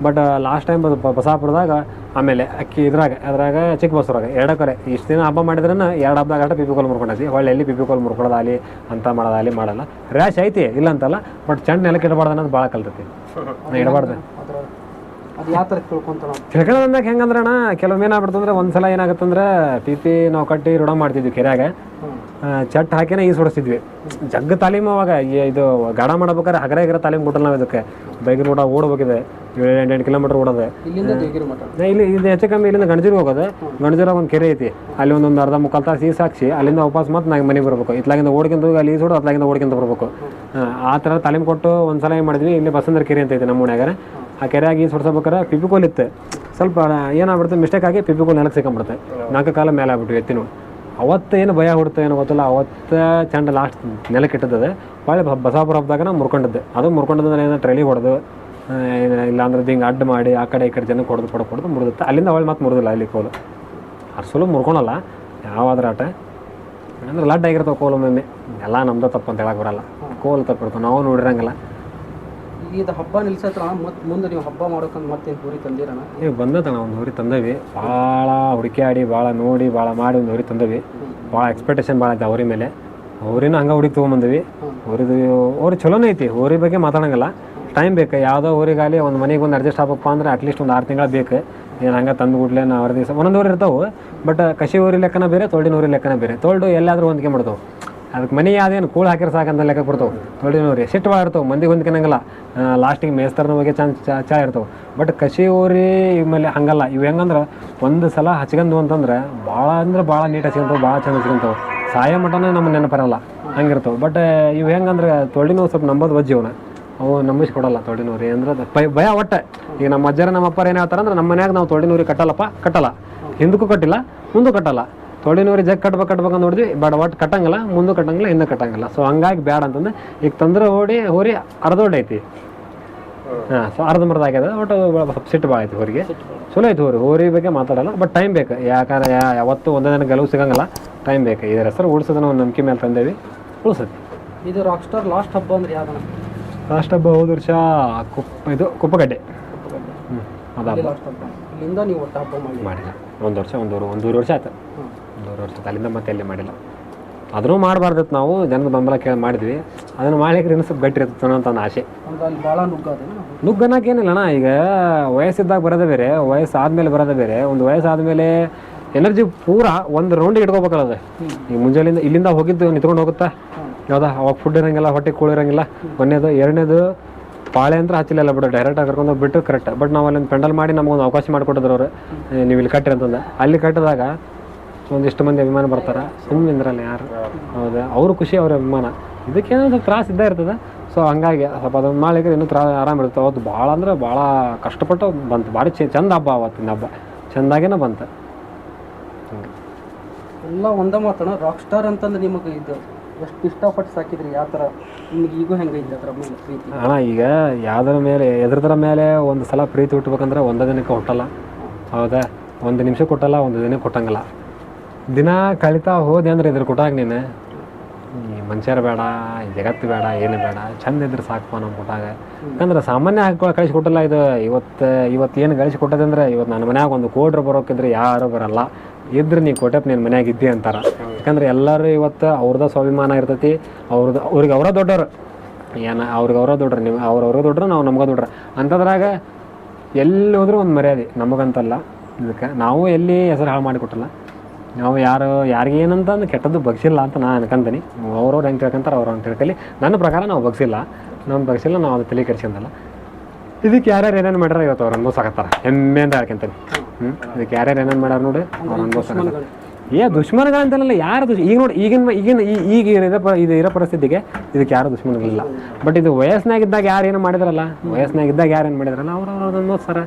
ಬಟ್ ಲಾಸ್ಟ್ ಟೈಮ್ ಬಸಾಪುರದಾಗ ಆಮೇಲೆ ಅಕ್ಕಿ ಇದ್ರಾಗ ಅದ್ರಾಗ ಚಿಕ್ಕ ಬಸ್ರಾಗ ಎರಡ ಕರೆ ಇಷ್ಟು ದಿನ ಹಬ್ಬ ಮಾಡಿದ್ರೆ ಎರಡು ಹಬ್ಬದಾಗ ಅಷ್ಟ ಪಿ ಪಿ ಕೋಲ್ ಮುರ್ಕೊಂಡೈತಿ ಹೊಳ್ಳಿ ಎಲ್ಲಿ ಪಿ ಪಿ ಕೋಲ್ ಮುರ್ಕೊಳ್ಳೋದಾಗಲಿ ಅಂತ ಮಾಡೋದಾಗಲಿ ಮಾಡಲ್ಲ. ರ್ಯಾಶ್ ಐತಿ ಇಲ್ಲ ಅಂತಲ್ಲ ಬಟ್ ಚಂಡ್ ನೆಲಕ್ಕೆ ಇಡಬಾರ್ದು ಅನ್ನೋದು ಭಾಳ ಕಲ್ತೈತಿ. ಇಡಬಾರ್ದು. ಅದು ಯಾವ ಥರ ತಿಳ್ಕೊಳ್ಳೋದಂದಾಗ ಹೆಂಗಂದ್ರೆ ಅಣ್ಣ ಕೆಲವೊಮ್ಮೆ ಏನಾಗ್ಬಿಡ್ತಂದ್ರೆ ಒಂದ್ಸಲ ಏನಾಗುತ್ತಂದ್ರೆ ಪಿ ಪಿ ನಾವು ಕಟ್ಟಿ ರೂಢ ಮಾಡ್ತಿದ್ವಿ ಕೆರೆಯಾಗ. ಚಟ್ ಹಾಕಿನೇ ಈ ಹೊಡಿಸ್ತಿದ್ವಿ. ಜಗ್ಗ ತಾಲೀಮು ಅವಾಗ ಈ- ಇದು ಗಾಡ ಮಾಡ್ಬೇಕಾದ್ರೆ ಹಗರ ಹಗರ ತಾಲೀಮ್ ಕೊಟ್ಟಲ್ಲ ನಾವು ಇದಕ್ಕೆ. ಬೈಕಿನ ಕೂಡ ಓಡ್ಬೇಕಿದೆ ಏಳು ಎಂಟು ಎಂಟು ಕಿಲೋಮೀಟರ್ ಓಡೋದೆ. ಇಲ್ಲಿ ಇದು ಹೆಚ್ಚು ಕಮ್ಮಿ ಇಲ್ಲಿಂದ ಗಣಜಿರ್ಗೆ ಹೋಗೋದು. ಗಣಜಿರಾಗ ಒಂದು ಕೆರೆ ಐತಿ. ಅಲ್ಲಿ ಒಂದೊಂದು ಅರ್ಧ ಮುಕ್ಕಾಲು ತಾಸು ಈ ಸಾಕ್ಷಿ ಅಲ್ಲಿಂದ ವಾಪಸ್ ಮತ್ತೆ ನಾವು ಮನೆಗೆ ಬರಬೇಕು. ಇತ್ಲಾಗಿಂದ ಓಡ್ಕೊಂಡು ಹೋಗಿ ಅಲ್ಲಿ ಸೋಡು ಅತ್ಲಾಗಿಂದ ಓಡ್ಕೊಂಡು ಬರಬೇಕು. ಆ, ಥರ ತಾಲೀಮ್ ಕೊಟ್ಟು ಒಂದ್ಸಲ ಏನು ಮಾಡಿದ್ವಿ ಇಲ್ಲಿ ಬಸಂದ್ರ ಕೆರೆ ಅಂತ ಐತೆ ನಮ್ಮ ಮನೆಯಾಗ ಆ ಕೆರೆಯಾಗಿ ಈಸ್ ಹೊಡ್ಸಬೇಕಾರೆ ಪಿಪಿಕೋಲ್ ಇತ್ತು. ಸ್ವಲ್ಪ ಏನಾಗ್ಬಿಡುತ್ತೆ ಮಿಸ್ಟೇಕ್ ಆಗಿ ಪಿಪಿಕೋಲ್ ನೆಲಕ್ಕೆ ಸಿಕ್ಕೊಂಬಿಡುತ್ತೆ ನಾಲ್ಕು ಕಾಲ ಮೇಲೆ ಆಗ್ಬಿಟ್ಟು ಎತ್ತಿನ ಅವತ್ತು ಏನು ಭಯ ಹುಡ್ತು ಏನೋ ಗೊತ್ತಿಲ್ಲ, ಅವತ್ತು ಚಂಡ ಲಾಸ್ಟ್ ನೆಲಕ್ಕೆ ಇಟ್ಟದ ಒಳ್ಳೆ ಬ- ಬಸಾಪುರ ಹಬ್ಬದಾಗ ಮುರ್ಕೊಂಡಿದ್ದೆ. ಅದು ಮುರ್ಕೊಂಡದಂದ್ರೆ ಏನೋ ಟ್ರೈಲಿ ಹೊಡೆದು ಇಲ್ಲಾಂದ್ರೆ ಹಿಂಗೆ ಅಡ್ಡ ಮಾಡಿ, ಆ ಕಡೆ ಈ ಕಡೆ ಜನಕ್ಕೆ ಹೊಡೆದು ಕೊಡೋ ಕೊಡೋದು ಮುರಿದುತ್ತೆ. ಅಲ್ಲಿಂದ ಅವಳು ಮತ್ತೆ ಮುರಿದಿಲ್ಲ ಅಲ್ಲಿ ಕೋಲು. ಅರ್ಸಲು ಮುರ್ಕೊಳಲ್ಲ, ಯಾವಾದ್ರ ಆಟ. ಅಂದ್ರೆ ಲಡ್ ಆಗಿರ್ತಾವೆ ಕೋಲು ಒಮ್ಮೊಮ್ಮೆ. ಎಲ್ಲ ನಮ್ದು ತಪ್ಪು ಅಂತ ಹೇಳಕ್ ಬರಲ್ಲ. ಕೋಲು ತಪ್ಪಿರ್ತಾವೆ ನಾವು ನೋಡಿರಂಗಿಲ್ಲ. ಇದು ಹಬ್ಬ ನಿಲ್ಸತ್ರ ಮತ್ತೆ ಮುಂದೆ ನೀವು ಹಬ್ಬ ಮಾಡೋಕಂತ ಮತ್ತೆ ಪೂರಿ ತಂದಿರಣ? ಈಗ ಬಂದದಣ್ಣ ಒಂದು ಹೋರಿ ತಂದವಿ. ಭಾಳ ಆಡಿ ಭಾಳ ನೋಡಿ ಭಾಳ ಮಾಡಿ ಒಂದು ಹೋರಿ ತಂದವಿ. ಭಾಳ ಎಕ್ಸ್ಪೆಕ್ಟೇಷನ್ ಭಾಳ ಐತೆ ಅವ್ರಿ ಮೇಲೆ. ಅವ್ರಿನ ಹಂಗೆ ಹುಡುಕಿ ತೊಗೊಂಬಂದ್ವಿ. ಅವ್ರದ್ದು ಅವ್ರಿಗೆ ಚಲೋನೇ ಐತಿ. ಊರಿ ಬಗ್ಗೆ ಮಾತಾಡಂಗಿಲ್ಲ. ಟೈಮ್ ಬೇಕು. ಯಾವುದೋ ಊರಿಗಾಲಿ ಒಂದು ಮನೆಗೆ ಒಂದು ಅಡ್ಜಸ್ಟ್ ಆಗಪ್ಪ ಅಂದ್ರೆ ಅಟ್ಲೀಸ್ಟ್ ಒಂದು ಆರು ತಿಂಗಳು ಬೇಕು. ಏನು ಹಂಗೆ ತಂದು ನಾವು ಅವ್ರ ದಿವಸ ಒಂದೊಂದು ಊರು ಇರ್ತಾವೆ. ಬಟ್ ಕಸಿ ಊರಿ ಲೆಕ್ಕನ ಬೇರೆ ತೋಳಿನ ಊರಿ ಲೆಕ್ಕನ ಬೇರೆ. ತೊಳ್ಡು ಎಲ್ಲಾದರೂ ಹೊಂದ್ಕೊಂಡ್ಬಿಡ್ತಾವೆ ಅದಕ್ಕೆ ಮನೆ ಯಾವ್ದೇನು ಕೂಳು ಹಾಕಿರ ಸಾಕಂತ ಲೆಕ್ಕ ಬರ್ತಾವೆ ನೋಡಿ ಸಿಟ್ಟು ಭಾಳ ಇರ್ತಾವೆ ಮಂದಿಗೆ ಹೊಂದ್ಕೊಳಂಗಿಲ್ಲ ಲಾಸ್ಟಿಗೆ ಮೇಸ್ತರ್ನ ಬಗ್ಗೆ ಚಾನ್ಸ್ ಚಾ ಇರ್ತಾವೆ. ಬಟ್ ಕಸಿ ಊರಿ ಮೇಲೆ ಹಂಗಲ್ಲ. ಇವು ಹೆಂಗಂದ್ರೆ ಒಂದು ಸಲ ಹಚ್ಕೊಂಡು ಅಂತಂದ್ರೆ ಭಾಳ ಅಂದ್ರೆ ಭಾಳ ನೀಟ್ ಹಚ್ಕೊಂತಾವೆ ಭಾಳ ಚಂದ ಹಚ್ಕೊಂತಾವೆ ಸಾಯ ಮಟನೇ ನಮ್ಮ ನೆನಪರಲ್ಲ, ಹಂಗಿರ್ತವೆ. ಬಟ್ ಇವು ಹೆಂಗಂದ್ರೆ ತೊಳಿ ನೋವು ಸ್ವಲ್ಪ ನಂಬೋದು ವಜ್ಜಿ ಅವನ. ಅವು ನಂಬಿಸಿ ಕೊಡಲ್ಲ ತೊಳಿ ನೋವ್ರಿ ಅಂದ್ರೆ ಅದು ಭಯ ಭಯ ಒಟ್ಟೆ. ಈಗ ನಮ್ಮ ಅಜ್ಜರ ನಮ್ಮ ಅಪ್ಪರ ಏನು ಹೇಳ್ತಾರೆ ಅಂದ್ರೆ ನಮ್ಮ ಮನ್ಯಾಗ ನಾವು ತೊಳಿನೂರಿ ಕಟ್ಟಲ್ಲಪ್ಪ, ಕಟ್ಟಲ್ಲ. ಹಿಂದಕ್ಕೂ ಕಟ್ಟಿಲ್ಲ, ಮುಂದೂ ಕಟ್ಟಲ್ಲ. ತೊಳಿ ನೋವ್ರಿ ಜಗ್ ಕಟ್ಬೇಕು ಕಟ್ಬೇಕು ನೋಡಿದ್ವಿ ಬಟ್ ಒಟ್ಟು ಕಟ್ಟಂಗಿಲ್ಲ ಮುಂದೆ ಕಟ್ಟಂಗಿಲ್ಲ ಹಿಂದೆ ಕಟ್ಟಂಗಿಲ್ಲ. ಸೊ ಹಂಗಾಗಿ ಬ್ಯಾಡ ಅಂತಂದ್ರೆ ಈಗ ತಂದ್ರೆ ಓಡಿ ಹೋರಿ ಅರ್ಧೋಡ್ ಐತಿ. ಹಾಂ ಸೊ ಅರ್ಧಂಬರ್ಧ ಆಗ್ಯದ. ಒಟ್ಟು ಸ್ವಲ್ಪ ಸಿಟ್ಟು ಭಾಳ ಐತಿ ಹೋರಿಗೆ. ಚಲೋ ಐತಿ ಹೋರಿ. ಹೋರಿ ಬಗ್ಗೆ ಮಾತಾಡಲ್ಲ ಬಟ್ ಟೈಮ್ ಬೇಕು. ಯಾಕಂದ್ರೆ ಯಾವತ್ತು ಒಂದೇ ದಿನ ಗೆಲುವು ಸಿಗಂಗಿಲ್ಲ. ಟೈಮ್ ಬೇಕು. ಇದರ ಹೆಸರು ಉಳಿಸೋದನ್ನ ಒಂದು ನಂಬಿಕೆ ಮೇಲೆ ತಂದೇವಿ. ಉಳಿಸತಿ ಇದು ರಾಕ್ ಸ್ಟಾರ್ ಲಾಸ್ಟ್ ಹಬ್ಬ ಅಂದ್ರೆ ಯಾವ್ದು ಲಾಸ್ಟ್ ಹಬ್ಬ ಹೋದ ವರ್ಷ ಕುಪ್ಪ ಇದು ಕುಪ್ಪಗಡ್ಡೆ. ಹ್ಞೂ ಅದು ಹಬ್ಬ. ಮಾಡಿಲ್ಲ. ಒಂದು ವರ್ಷ ಒಂದೂರು ಒಂದೂರು ವರ್ಷ ಆಯ್ತು. ಒಂದೂರು ವರ್ಷ. ಅಲ್ಲಿಂದ ಮತ್ತೆ ಅಲ್ಲಿ ಮಾಡಿಲ್ಲ. ಅದನ್ನು ಮಾಡಬಾರ್ದಿತ್ತು ನಾವು ಜನದ ಬೆಂಬಲ ಕೇಳಿ ಮಾಡಿದ್ವಿ. ಅದನ್ನು ಮಾಡ್ಲಿಕ್ಕೆ ಇನ್ನೂ ಸ್ವಲ್ಪ ಗಟ್ಟಿ ಇರ್ತದೆ ಅಂತ ಒಂದು ಆಸೆ. ನುಗ್ಗನಕ್ಕೆ ಏನಿಲ್ಲಣ್ಣ ಈಗ ವಯಸ್ಸಿದ್ದಾಗ ಬರೋದೇ ಬೇರೆ ವಯಸ್ಸು ಆದಮೇಲೆ ಬರೋದೇ ಬೇರೆ. ಒಂದು ವಯಸ್ಸಾದ್ಮೇಲೆ ಎನರ್ಜಿ ಪೂರ ಒಂದು ರೌಂಡ್ ಇಟ್ಕೋಬೇಕಲ್ಲ ಅದು. ಈಗ ಮುಂಜಾನೆಯಿಂದ ಇಲ್ಲಿಂದ ಹೋಗಿದ್ದು ನಿಂತ್ಕೊಂಡು ಹೋಗುತ್ತಾ? ಯಾವ್ದಾ ಅವಾಗ ಫುಡ್ ಇರೋಂಗಿಲ್ಲ ಹೊಟ್ಟೆ ಕೂಳಿರಂಗಿಲ್ಲ ಒಂದೇದು ಎರಡನೇದು ಪಾಳೆ ಅಂತ ಹಚ್ಚಿಲ್ಲ ಬಿಡು ಡೈರೆಕ್ಟ್ ಕರ್ಕೊಂಡು ಬಿಟ್ಟು ಕರೆಕ್ಟ್ ಬಟ್ ನಾವು ಅಲ್ಲಿ ಪೆಂಡಲ್ ಮಾಡಿ ನಮಗೊಂದು ಅವಕಾಶ ಮಾಡಿಕೊಟ್ಟಿದ್ರು ಅವರು. ನೀವು ಇಲ್ಲಿ ಕಟ್ಟಿರಿ ಅಂತಂದ. ಅಲ್ಲಿ ಕಟ್ಟಿದಾಗ ಒಂದಿಷ್ಟು ಮಂದಿ ಅಭಿಮಾನ ಬರ್ತಾರೆ. ಸುಮ್ಮನೆ ನಿಂದ್ರಲ್ಲ ಯಾರು? ಹೌದಾ? ಅವ್ರ ಖುಷಿ ಅವ್ರ ಅಭಿಮಾನ. ಇದಕ್ಕೇನೋ ಸ್ವಲ್ಪ ತ್ರಾಸ ಇದ್ದೇ ಇರ್ತದೆ. ಸೊ ಹಂಗಾಗಿ ಸ್ವಲ್ಪ ಅದೊಂದು ಮಾಡಿದ್ರೆ ಇನ್ನೂ ತ್ರಾ ಆರಾಮ ಇರುತ್ತೆ. ಅವತ್ತು ಭಾಳ ಅಂದ್ರೆ ಭಾಳ ಕಷ್ಟಪಟ್ಟು ಬಂತು. ಭಾರಿ ಚಂದ ಹಬ್ಬ ಅವತ್ತಿನ ಹಬ್ಬ. ಚೆಂದಾಗೇನೆ ಬಂತು. ಎಲ್ಲ ಒಂದ ಮಾತಣ ರಾಕ್ ಸ್ಟಾರ್ ಅಂತಂದ್ರೆ ನಿಮಗೆ ಇದು ಎಷ್ಟು ಇಷ್ಟಪಟ್ಟು ಸಾಕಿದ್ರಿ? ಯಾವ ಥರ? ನಿಮ್ಗೆ ಈಗೂ ಹೆಂಗೈತೆ ಅದ್ರ ಮೇಲೆ ಪ್ರೀತಿ? ಅಣ್ಣ ಈಗ ಯಾವ್ದರ ಮೇಲೆ ಎದ್ರದ್ರ ಮೇಲೆ ಒಂದು ಸಲ ಪ್ರೀತಿ ಹುಟ್ಟಬೇಕಂದ್ರೆ ಒಂದೇ ದಿನಕ್ಕೆ ಹುಟ್ಟಲ್ಲ. ಹೌದಾ? ಒಂದು ನಿಮಿಷ ಕೊಟ್ಟಲ್ಲ ಒಂದು ದಿನ ಕೊಟ್ಟಂಗಿಲ್ಲ. ದಿನ ಕಳಿತಾ ಹೋದೆ ಅಂದ್ರೆ ಇದ್ರ ಕೊಟ್ಟಾಗ ನೀನು. ಈ ಮನುಷ್ಯರು ಬೇಡ ಜಗತ್ತು ಬೇಡ, ಏನು ಬೇಡ, ಚಂದ ಇದ್ರೆ ಸಾಕಪ್ಪ ನಮ್ಮ ಕೊಟ್ಟಾಗ. ಯಾಕಂದ್ರೆ ಸಾಮಾನ್ಯ ಹಾಕಿ ಕಳಿಸಿ ಕೊಟ್ಟಲ್ಲ, ಇದು ಇವತ್ತು ಇವತ್ತು ಏನು ಗಳಿಸಿ ಕೊಟ್ಟದಂದ್ರೆ ಇವತ್ತು ನನ್ನ ಮನ್ಯಾಗ ಒಂದು ಕೋಟ್ರು ಬರೋಕಿದ್ರೆ ಯಾರು ಬರಲ್ಲ. ಇದ್ರೆ ನೀ ಕೊಟ್ಟಪ್ಪ ನಿನ್ನ ಮನ್ಯಾಗ ಇದ್ದಿ ಅಂತಾರ. ಯಾಕಂದ್ರೆ ಎಲ್ಲರೂ ಇವತ್ತು ಅವ್ರದ್ದು ಸ್ವಾಭಿಮಾನ ಇರ್ತೈತಿ ಅವ್ರದ್ದು ಅವ್ರಿಗೆ ಅವರ ದೊಡ್ಡವರು ಏನು, ಅವ್ರಿಗೆ ಅವರ ದೊಡ್ಡ್ರು ನೀವು ಅವ್ರವ್ರ ದೊಡ್ಡ್ರು, ನಾವು ನಮ್ಗೆ ದೊಡ್ಡ್ರ. ಅಂಥದ್ರಾಗ ಎಲ್ಲಿ ಹೋದ್ರೂ ಒಂದು ಮರ್ಯಾದೆ, ನಮಗಂತಲ್ಲ. ಇದಕ್ಕೆ ನಾವು ಎಲ್ಲಿ ಹೆಸರು ಹಾಳು ಮಾಡಿಕೊಟ್ಟಲ್ಲ. ನಾವು ಯಾರು ಯಾರಿಗೆ ಏನಂತ ಅಂದ್ ಕೆಟ್ಟದ್ದು ಬಗ್ಸಿಲ್ಲ ಅಂತ ನಾನು ಅನ್ಕೊಂತೀನಿ. ಅವ್ರವ್ರು ಹೆಂಗೆ ತಿಳ್ಕೊಂತಾರೆ ಅವ್ರು ಅಂತ ತಿಳ್ಕೊಳ್ಳಿ. ನನ್ನ ಪ್ರಕಾರ ನಾವು ಬಗ್ಸಿಲ್ಲ. ನಮ್ಮ ಬಗ್ಸಿಲ್ಲ ನಾವು ಅದು ತಲೆ ಕೆಡ್ಸ್ಕೊಂಡಲ್ಲ. ಇದಕ್ಕೆ ಯಾರ್ಯಾರು ಏನೇನು ಮಾಡ್ಯಾರ ಇವತ್ತು ಅವ್ರು ಅನ್ಭವಿಸಾಕತ್ತಾರ ಹೆಮ್ಮೆ ಅಂತ ಹೇಳ್ಕೊಂತೀನಿ. ಹ್ಞೂ ಇದಕ್ಕೆ ಯಾರ್ಯಾರು ಏನೇನು ಮಾಡ್ಯಾರ ನೋಡಿ ಅವ್ರು ಅನ್ಭವಿಸಾಕತ್ತಾರ ಏ ದುಶ್ಮನಗಳಂತಲ್ಲ ಯಾರು ದುಶ್ ಈಗ ನೋಡಿ ಈಗಿನ ಈಗಿನ ಈ- ಈಗ ಇರೋ ಪ ಇದು ಇರೋ ಪರಿಸ್ಥಿತಿಗೆ ಇದಕ್ಕೆ ಯಾರು ದುಶ್ಮನಗಳಿಲ್ಲ. ಬಟ್ ಇದು ವಯಸ್ಸಿನಾಗಿದ್ದಾಗ ಯಾರು ಏನು ಮಾಡಿದ್ರಲ್ಲ? ವಯಸ್ಸಿನಾಗಿದ್ದಾಗ ಯಾರು ಏನು ಮಾಡಿದ್ರಲ್ಲ? ಅವ್ರು ಅವ್ರು ಅನ್ನೋಸ್ತಾರ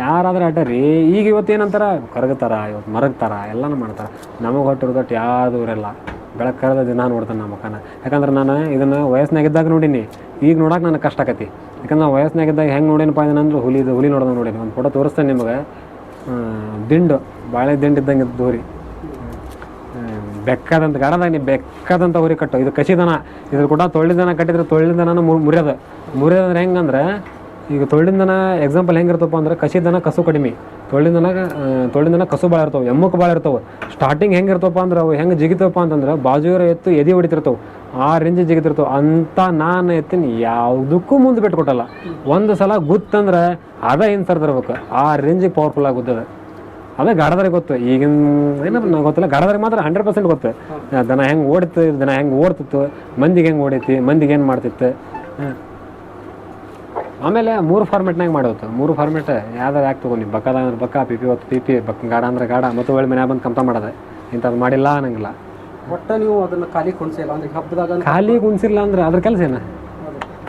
ಯಾರಾದ್ರೂ ಅಡ್ಡ ರೀ ಈಗ ಇವತ್ತು ಏನಂತಾರ? ಕರಗತಾರ ಇವತ್ತು ಮರಗ್ತಾರ ಎಲ್ಲನೂ ಮಾಡ್ತಾರೆ. ನಮಗೆ ಹೊಟ್ಟಿರೋದಟ್ಟು ಯಾವುದು ಇರಲ್ಲ. ಬೆಳಗ್ಗೆ ಕರೆದ ದಿನ ನೋಡ್ತಾನೆ ನಮ್ಮ ಮಕ್ಕನ ಯಾಕಂದ್ರೆ ನಾನು ಇದನ್ನು ವಯಸ್ಸಿನಾಗಿದ್ದಾಗ ನೋಡೀನಿ. ಈಗ ನೋಡಕ್ಕೆ ನನಗೆ ಕಷ್ಟ ಆಕತಿ. ಯಾಕಂದ್ರೆ ನಾವು ವಯಸ್ಸಿನಾಗಿದ್ದಾಗ ಹೆಂಗೆ ನೋಡೇನಪ್ಪ ಅಂದ್ರೆ ಹುಲಿ ಇದು ಹುಲಿ ನೋಡೋದು ನೋಡಿ ಒಂದು ಫೋಟೋ ತೋರಿಸ್ತೇನೆ ನಿಮಗೆ. ದಿಂಡು ಬಾಳೆ ದಿಂಡು ಇದ್ದಂಗೆ ಹ್ಮ್, ಬೆಕ್ಕದಂತ ಗಾಡದಾಗ ನೀ ಬೆಕ್ಕದಂತ ಹುರಿ ಕಟ್ಟು. ಇದು ಕಸಿದನ. ಇದ್ರ ಕೂಡ ತೊಳ್ಳಿದನ ಕಟ್ಟಿದ್ರೆ ತೊಳ್ಳಿದನ ಮುರಿಯೋದು. ಮುರಿಯೋದಂದ್ರೆ ಹೆಂಗಂದ್ರೆ ಈಗ ತೊಳ್ಳಿದನ ಎಕ್ಸಾಂಪಲ್ ಹೆಂಗಿರ್ತಪ್ಪ ಅಂದ್ರೆ ಕಸಿದನ ಕಸು ಕಡಿಮೆ. ತೊಳ್ಳಿದನ ತೊಳ್ಳಿದನ ಕಸು ಭಾಳ ಇರ್ತವೆ ಎಮ್ಮಕ್ಕೆ ಭಾಳ ಇರ್ತವೆ. ಸ್ಟಾರ್ಟಿಂಗ್ ಹೆಂಗಿರ್ತಪ್ಪ ಅಂದ್ರೆ ಅವು ಹೆಂಗೆ ಜಿಗಿತಪ್ಪ ಅಂತಂದ್ರೆ ಬಾಜು ಇರೋ ಎತ್ತು ಎದೆ ಹೊಡಿತಿರ್ತವೆ. ಆ ರೇಂಜ್ ಜಿಗಿತಿರ್ತವೆ. ಅಂತ ನಾನು ಎತ್ತಿನ ಯಾವುದಕ್ಕೂ ಮುಂದೆ ಬಿಟ್ಟು ಕೊಟ್ಟಲ್ಲ ಒಂದು ಸಲ ಗುತ್ತಂದ್ರೆ ಅದ ಏನು ಸರ್ದಿರ್ಬೇಕು ಆ ರೇಂಜಿಗೆ ಪವರ್ಫುಲ್ ಆಗಿ ಗುದ್ದದ. ಅದೇ ಗಾಡದ್ರೆ ಗೊತ್ತು. ಈಗಿನ ಏನಪ್ಪ ಗೊತ್ತಿಲ್ಲ. ಗಾಡದ್ರೆ ಮಾತ್ರ ಹಂಡ್ರೆಡ್ ಪರ್ಸೆಂಟ್ ಗೊತ್ತು. ದನ ಹೆಂಗೆ ಓಡ್ತು ದನ ಹೆಂಗೆ ಓಡ್ತಿತ್ತು, ಮಂದಿಗೆ ಹೆಂಗೆ ಓಡೈತಿ, ಮಂದಿಗೆ ಏನು ಮಾಡ್ತಿತ್ತು. ಆಮೇಲೆ ಮೂರು ಫಾರ್ಮೆಟ್ನಾಗ ಮಾಡೋದು. ಮೂರು ಫಾರ್ಮೆಟ್ ಯಾವ್ದಾರು ಯಾಕೆ ತೊಗೊಂಡು ಬಕ್ಕದ ಅಂದ್ರೆ ಬಕ್ಕ ಪಿ ಪಿ ಹೊತ್ತು ಪಿ ಪಿ ಬಕ್ ಗಾಡ ಅಂದ್ರೆ ಗಾಡ ಮತ್ತು ಒಳ್ಳೆ ಮನೆ ಬಂದು ಕಂತ ಮಾಡೋದೆ. ಇಂಥದ್ದು ಮಾಡಿಲ್ಲ ಅನ್ನಂಗಿಲ್ಲ. ಒಟ್ಟು ನೀವು ಅದನ್ನು ಖಾಲಿ ಕುಣಿಸಿಲ್ಲ ಅಂದ್ರೆ ಹಬ್ಬದಾಗ ಖಾಲಿ ಕುಣಿಸಿಲ್ಲ ಅಂದ್ರೆ ಅದ್ರ ಕೆಲಸ ಏನು?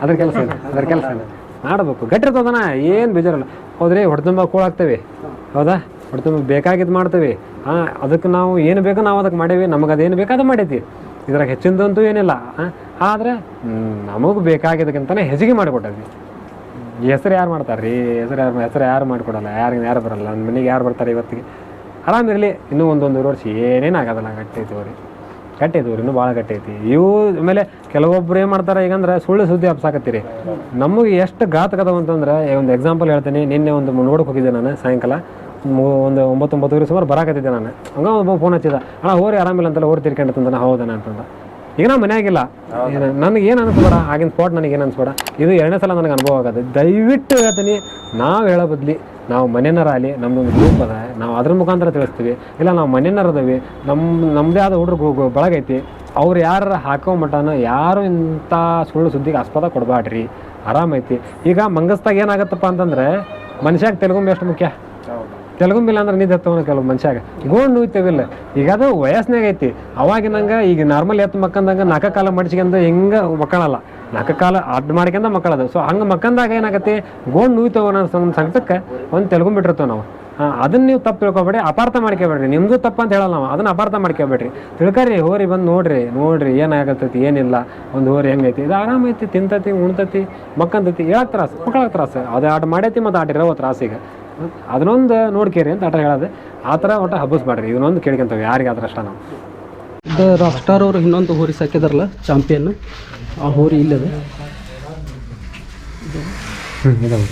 ಅದ್ರ ಕೆಲಸ ಏನು? ಅದ್ರ ಕೆಲಸ ಏನು? ಮಾಡಬೇಕು. ಗಟ್ಟಿರ್ತದನ ಏನು ಬೇಜಾರಲ್ಲ. ಹೋದ್ರೆ ಹೊಟ್ಟೆ ತುಂಬ ಕೂಳಾಗ್ತೇವೆ ಹೌದಾ? ಹೊಟ್ಟೆ ತುಂಬ ಬೇಕಾಗಿದ್ದು ಮಾಡ್ತೇವೆ. ಹಾಂ ಅದಕ್ಕೆ ನಾವು ಏನು ಬೇಕೋ ನಾವು ಅದಕ್ಕೆ ಮಾಡೇವಿ. ನಮಗೆ ಅದೇನು ಬೇಕೋ ಅದು ಮಾಡೈತಿ. ಇದ್ರಾಗ ಹೆಚ್ಚಿನದಂತೂ ಏನಿಲ್ಲ. ಆದರೆ ನಮಗೆ ಬೇಕಾಗಿದ್ದಕ್ಕಿಂತಲೇ ಹೆಚ್ಚಿಗೆ ಮಾಡಿಕೊಟ್ಟೈತಿ ಹೆಸರು ಯಾರು ಮಾಡ್ತಾರೆ ರೀ ಹೆಸರು ಯಾರು ಹೆಸರು ಯಾರು ಮಾಡಿಕೊಡಲ್ಲ? ಯಾರಿಗೆ ಯಾರು ಬರಲ್ಲ? ನನ್ನ ಮನೆಗೆ ಯಾರು ಬರ್ತಾರೆ ಇವತ್ತಿಗೆ? ಆರಾಮಿರಲಿ ಇನ್ನೂ ಒಂದೊಂದು ವರ್ಷ ಏನೇನು ಆಗೋದಲ್ಲ ಗಟ್ಟೈತಿ ಅವ್ರಿ ಗಟ್ಟೈತಿ ಇನ್ನೂ ಭಾಳ ಗಟ್ಟೈತಿ ಇವು ಆಮೇಲೆ ಕೆಲವೊಬ್ರು ಏನು ಮಾಡ್ತಾರೆ ಈಗಂದ್ರೆ ಸುಳ್ಳು ಸುದ್ದಿ ಹಬ್ಸಾಕತ್ತೀರಿ. ನಮಗೆ ಎಷ್ಟು ಘಾತಕದವು ಅಂತಂದ್ರೆ ಒಂದು ಎಕ್ಸಾಂಪಲ್ ಹೇಳ್ತೀನಿ. ನಿನ್ನೆ ಒಂದು ನೋಡಕ್ಕೆ ಹೋಗಿದ್ದೆ ನಾನು ಸಾಯಂಕಾಲ. ಒಂದು ಒಂಬತ್ತೊಂಬತ್ತು ಒಂಬತ್ತುವರೆ ಸುಮಾರು ಬರಾಕತ್ತಿದ್ದೆ ನಾನು. ಹಂಗ ಒಬ್ಬ ಫೋನ್ ಹಚ್ಚಿದ. ಅಣ್ಣ ಹೋರಿ, ಆರಾಮಿಲ್ಲ ಅಂತಲ್ಲ, ಹೋರಿ ತಿರ್ಕೊಂಡಂತ ಹೌದಣ್ಣ ಅಂತಂದ. ಈಗ ನಾ ಮನ್ಯಾಗಿಲ್ಲ. ನನಗೆ ಏನು ಅನಿಸ್ಬೇಡ ಆಗಿನ ಸ್ಪಾಟ್ ನನಗೆ ಏನು ಅನಿಸ್ಬೇಡ. ಇದು ಎರಡನೇ ಸಲ ನನಗೆ ಅನುಭವ ಆಗತ್ತೆ ದಯವಿಟ್ಟು ಹೇಳ್ತೀನಿ ನಾವು ಹೇಳೋ ಬದಲಿ ನಾವು ಮನೆಯನ್ನಾರ ಆಗಲಿ ನಮ್ದೊಂದು ಗ್ರೂಪ್ ಅದ ನಾವು ಅದ್ರ ಮುಖಾಂತರ ತಿಳಿಸ್ತೀವಿ. ಇಲ್ಲ ನಾವು ಮನೆಯನ್ನಾರ ಅದಾವಿ ನಮ್ಮ ನಮ್ಮದೇ ಆದ ಹುಡುಗರು ಬಳಗೈತಿ. ಅವ್ರು ಯಾರು ಹಾಕೋ ಮಟನ ಯಾರು ಇಂಥ ಸುಳ್ಳು ಸುದ್ದಿಗೆ ಆಸ್ಪದ ಕೊಡಬಾಡ್ರಿ. ಆರಾಮೈತಿ. ಈಗ ಮಂಗಸ್ದಾಗ ಏನಾಗತ್ತಪ್ಪ ಅಂತಂದ್ರೆ ಮನುಷ್ಯಾಗ ತೆಲುಗು ಎಷ್ಟು ಮುಖ್ಯ. ತೆಲುಗುಂಬಿಲ್ಲ ಅಂದ್ರೆ ನಿದ್ದೆ ಹತ್ತವನ ಕೆಲವು ಮನುಷ್ಯಾಗ. ಗೋಣ್ ನುಯ್ತೇವಿಲ್ಲ. ಈಗ ಅದು ವಯಸ್ಸಿನಾಗ ಐತಿ. ಅವಾಗಿನಂಗ ಈಗ ನಾರ್ಮಲ್ ಎತ್ತು ಮಕ್ಕಂದಂಗ ನಾಲ್ಕ ಕಾಲ ಮಡಿಸ್ಕೊಂಡ ಹೆಂಗ ಮಕ್ಕಳಲ್ಲ. ನಾಲ್ಕು ಕಾಲ ಅಡ್ಡ ಮಾಡ್ಕೊಂಡ ಮಕ್ಕಳದು. ಸೊ ಹಂಗೆ ಮಕ್ಕಂದಾಗ ಏನಾಗತ್ತೆ? ಗೋಣ್ ನುಯ್ತವ ಅನ್ನೋ ಸಂ- ಸಂಕಟಕ್ಕೆ ಒಂದು ತೆಲುಗು ಬಿಟ್ಟಿರ್ತೇವೆ ನಾವು. ಅದನ್ನ ನೀವು ತಪ್ಪು ತಿಳ್ಕೊಬೇಡಿ ಅಪಾರ್ಥ ಮಾಡ್ಕೋಬೇಡ್ರಿ ನಿಮ್ದು ತಪ್ಪು ಅಂತ ಹೇಳಲ್ಲ ನಾವು. ಅದನ್ನ ಅಪಾರ್ಥ ಮಾಡ್ಕೋಬೇಡ್ರಿ ತಿಳ್ಕರಿ, ಹೋರಿ, ಬಂದು ನೋಡ್ರಿ. ನೋಡ್ರಿ, ಏನಾಗತ್ತೈತಿ, ಏನಿಲ್ಲ. ಒಂದು ಹೋರಿ ಹೆಂಗೈತಿ ಇದು ಆರಾಮೈತಿ ತಿಂತತಿ, ಉಣ್ತತಿ, ಮಕ್ಕಂತತಿ. ಹೇಳಕ್ ತ್ರಾಸ. ಮಕ್ಕಳಕ್ಕೆ ತ್ರಾಸ. ಅದು ಆಟ ಮಾಡೈತಿ ಮತ್ತು ತ್ರಾಸ ಈಗ. ಅದನ್ನೊಂದು ನೋಡ್ಕೇರಿ ಅಂತ ಆಟ ಹೇಳೋದು. ಆ ಥರ ಒಟ್ಟು ಹಬ್ಬಸ್ಬೇಡ್ರಿ ಇದನ್ನೊಂದು ಕೇಳ್ಕೊಂತೇವೆ. ಯಾರಿಗೆ ಆದ್ರೆ ಅಷ್ಟ ನಾವು. ಇದು ರಾಕ್ ಸ್ಟಾರ್ ಅವರು ಇನ್ನೊಂದು ಹೋರಿ ಸಾಕಿದಾರಲ್ಲ ಚಾಂಪಿಯನ್ ಆ ಹೋರಿ ಇಲ್ಲದೆ ಹ್ಞೂ ಇದಾವೆ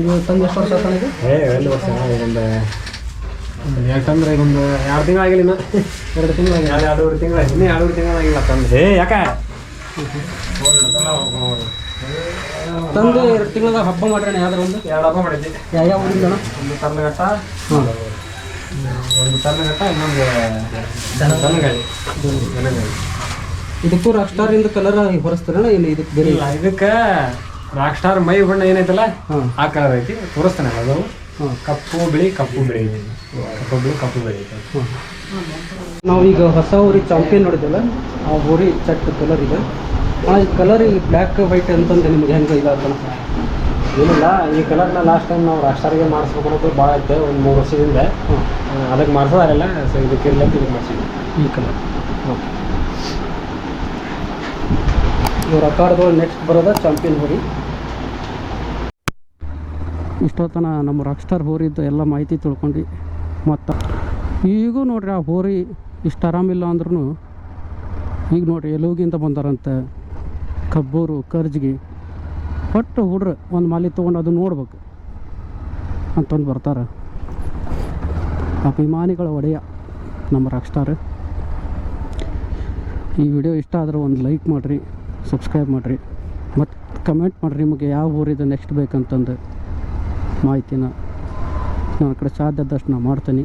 ಇದು ತಂದು ಎಷ್ಟು ವರ್ಷ ಆತನ ಇದು? ಏ ಒಂದು ವರ್ಷ ಒಂದು ಯಾಕಂದ್ರೆ ಈಗ ಒಂದು ಎರಡು ತಿಂಗಳಾಗಿಲ್ಲ ಇನ್ನು. ಎರಡು ತಿಂಗಳಾಗಿಲ್ಲ. ಎರಡು ಎರಡೂವರೆ ತಿಂಗಳಾಗಿ ಇನ್ನೂ ಎರಡೂವರೆ ತಿಂಗಳಾಗಿಲ್ಲ ತಂದು. ಹೇ ಯಾಕೆ? ತಂದು ಎರಡು ತಿಂಗಳ ಹಬ್ಬ ಮಾಡ್ರಣ ಯಾವ್ದಾರ ಒಂದು? ಎರಡು ಹಬ್ಬ ಮಾಡಿದ್ವಿ. ಯಾವ ಊರಿಂದ? ಒಂದು ತರ್ಲಘಟ್ಟ ಒಂದು ತರ್ಲಘಟ್ಟ ಇನ್ನೊಂದು ದನಗಾಳಿ ದನಗಾಳಿ ಇದಕ್ಕೂ ರಾಕ್ ಸ್ಟಾರ್ ಇಂದ ಕಲರ್ ಹೊರಸ್ತಾರಣ ಇಲ್ಲಿ ಇದಕ್ಕೆ ಬೇರೆ ಇಲ್ಲ ಇದಕ್ಕೆ ರಾಕ್ ಸ್ಟಾರ್ ಮೈ ಬಣ್ಣ ಏನೈತಲ್ಲ ಆ ಕಲರ್ ಐತಿ ತೋರಿಸ್ತಾನೆ ಅದು. ಕಪ್ಪು ಬಿಳಿ ಕಪ್ಪು ಬಿಳಿ. ಕಪ್ಪು ಬಿಳಿ ಕಪ್ಪು ಬಿಳಿ ಐತಿ. ಹಾಂ ಈಗ ಹೊಸ ಊರಿ ಚಾಂಪಿಯನ್ ನೋಡಿದ್ವಲ್ಲ ಆ ಊರಿ ಚಟ್ ಕಲರ್ ಇದೆ. ಆ ಕಲರ್ ಈ ಬ್ಲ್ಯಾಕ್ ವೈಟ್ ಅಂತಂದ್ರೆ ನಿಮ್ಗೆ ಹೆಂಗೆ ಅಂತ ಏನಿಲ್ಲ ಈ ಕಲರ್ನ ಲಾಸ್ಟ್ ಟೈಮ್ ನಾವು ರಾಕ್ ಸ್ಟಾರ್ಗೆ ಮಾಡಿಸ್ಬೇಕು ಅನ್ನೋದು ಭಾಳ ಐತೆ ಒಂದು ಮೂರು ವರ್ಷದಿಂದ. ಅದಕ್ಕೆ ಮಾಡ್ಸೋದಾರಲ್ಲ ಸೊ ಇದಕ್ಕೆ ಇಲ್ಲ ಇದಕ್ಕೆ ಮಾಡಿಸಿದ್ವಿ. ಈ ಕಲರ್ ಓಕೆ. ಇವ್ರ ರೆಕಾರ್ಡ್ಗಳು ನೆಕ್ಸ್ಟ್ ಬರೋದ ಚಾಂಪಿಯನ್ ಹೋರಿ ಇಷ್ಟೊತ್ತನ ನಮ್ಮ ರಾಕ್ ಸ್ಟಾರ್ ಹೋರಿದ್ದು ಎಲ್ಲ ಮಾಹಿತಿ ತಿಳ್ಕೊಂಡು ಮತ್ತು ಈಗೂ ನೋಡ್ರಿ ಆ ಹೋರಿ ಇಷ್ಟು ಆರಾಮಿಲ್ಲ ಅಂದ್ರೂ ಈಗ ನೋಡಿರಿ ಎಲುಗಿಂದ ಬಂದಾರಂತೆ ಕಬ್ಬೂರು, ಕರ್ಜಿಗೆ, ಒಟ್ಟು ಹುಡ್ರು ಒಂದು ಮಾಲಿ ತೊಗೊಂಡು ಅದು ನೋಡ್ಬೇಕು ಅಂತಂದು ಬರ್ತಾರೆ. ಅಭಿಮಾನಿಗಳ ಒಡೆಯ ನಮ್ಮ ರಾಕ್ ಸ್ಟಾರ್ ಈ ವಿಡಿಯೋ ಇಷ್ಟ ಆದ್ರೆ ಒಂದು ಲೈಕ್ ಮಾಡಿರಿ ಸಬ್ಸ್ಕ್ರೈಬ್ ಮಾಡಿರಿ ಮತ್ತು ಕಮೆಂಟ್ ಮಾಡಿರಿ ನಿಮಗೆ ಯಾವ ಊರಿದೆ ನೆಕ್ಸ್ಟ್ ಬೇಕಂತಂದು ಮಾಹಿತಿನ. ನನ್ನ ಕಡೆ ಸಾಧ್ಯ ಆದಷ್ಟು ನಾನು ಮಾಡ್ತೀನಿ.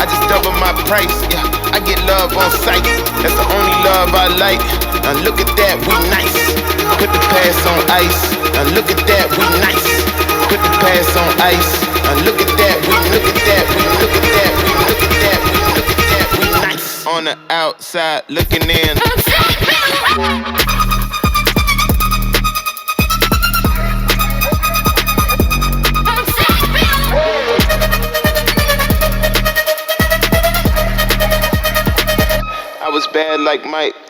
I just double my price, yeah. I get love on sight. That's the only love I like. Now look at that, we nice. Put the pass on ice. Now look at that, we nice. Put the pass on ice. Now look at that, we look at that, we look at that, we look at that, we look at that, we nice. On the outside looking in. Bad like Mike.